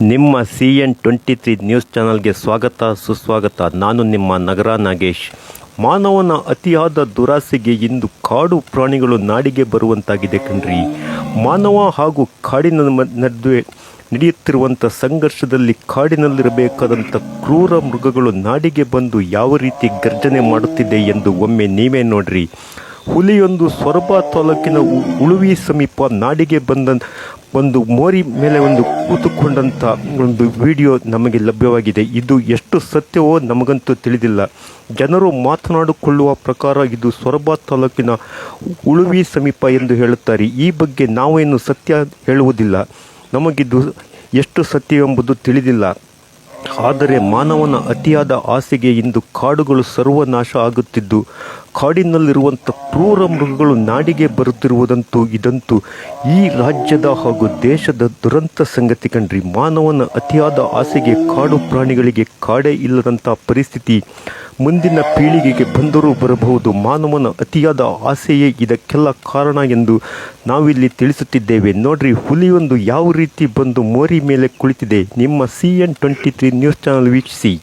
ನಿಮ್ಮ C N twenty three news ಚಾನಲ್ಗೆ ಸ್ವಾಗತ, ಸುಸ್ವಾಗತ. ನಾನು ನಿಮ್ಮ ನಗರ ನಾಗೇಶ್. ಮಾನವನ ಅತಿಯಾದ ದುರಾಸೆಗೆ ಇಂದು ಕಾಡು ಪ್ರಾಣಿಗಳು ನಾಡಿಗೆ ಬರುವಂತಾಗಿದೆ ಕಣ್ರಿ. ಮಾನವ ಹಾಗೂ ಕಾಡಿನ ನಡುವೆ ನಡೆಯುತ್ತಿರುವಂಥ ಸಂಘರ್ಷದಲ್ಲಿ ಕಾಡಿನಲ್ಲಿರಬೇಕಾದಂಥ ಕ್ರೂರ ಮೃಗಗಳು ನಾಡಿಗೆ ಬಂದು ಯಾವ ರೀತಿ ಗರ್ಜನೆ ಮಾಡುತ್ತಿದೆ ಎಂದು ಒಮ್ಮೆ ನೀವೇ ನೋಡ್ರಿ. ಹುಲಿಯೊಂದು ಸೊರಬ ತಾಲೂಕಿನ ಉಳುವಿ ಸಮೀಪ ನಾಡಿಗೆ ಬಂದ ಒಂದು ಮೋರಿ ಮೇಲೆ ಒಂದು ಕೂತುಕೊಂಡಂಥ ಒಂದು ವಿಡಿಯೋ ನಮಗೆ ಲಭ್ಯವಾಗಿದೆ. ಇದು ಎಷ್ಟು ಸತ್ಯವೋ ನಮಗಂತೂ ತಿಳಿದಿಲ್ಲ. ಜನರು ಮಾತನಾಡಿಕೊಳ್ಳುವ ಪ್ರಕಾರ ಇದು ಸೊರಬ ತಾಲೂಕಿನ ಉಳುವಿ ಸಮೀಪ ಎಂದು ಹೇಳುತ್ತಾರೆ. ಈ ಬಗ್ಗೆ ನಾವೇನು ಸತ್ಯ ಹೇಳುವುದಿಲ್ಲ. ನಮಗಿದು ಎಷ್ಟು ಸತ್ಯವೆಂಬುದು ತಿಳಿದಿಲ್ಲ. ಆದರೆ ಮಾನವನ ಅತಿಯಾದ ಆಸೆಗೆ ಇಂದು ಕಾಡುಗಳು ಸರ್ವನಾಶ ಆಗುತ್ತಿದ್ದು ಕಾಡಿನಲ್ಲಿರುವಂಥ ಕ್ರೂರ ಮೃಗಗಳು ನಾಡಿಗೆ ಬರುತ್ತಿರುವುದಂತೂ ಇದಂತೂ ಈ ರಾಜ್ಯದ ಹಾಗೂ ದೇಶದ ದುರಂತ ಸಂಗತಿ ಕಂಡ್ರಿ. ಮಾನವನ ಅತಿಯಾದ ಆಸೆಗೆ ಕಾಡು ಪ್ರಾಣಿಗಳಿಗೆ ಕಾಡೇ ಇಲ್ಲದಂಥ ಪರಿಸ್ಥಿತಿ ಮುಂದಿನ ಪೀಳಿಗೆಗೆ ಬಂದರೂ ಬರಬಹುದು. ಮಾನವನ ಅತಿಯಾದ ಆಸೆಯೇ ಇದಕ್ಕೆಲ್ಲ ಕಾರಣ ಎಂದು ನಾವಿಲ್ಲಿ ತಿಳಿಸುತ್ತಿದ್ದೇವೆ. ನೋಡ್ರಿ, ಹುಲಿಯೊಂದು ಯಾವ ರೀತಿ ಬಂದು ಮೋರಿ ಮೇಲೆ ಕುಳಿತಿದೆ? ನಿಮ್ಮ C N twenty three news channel ವೀಕ್ಷಿಸಿ.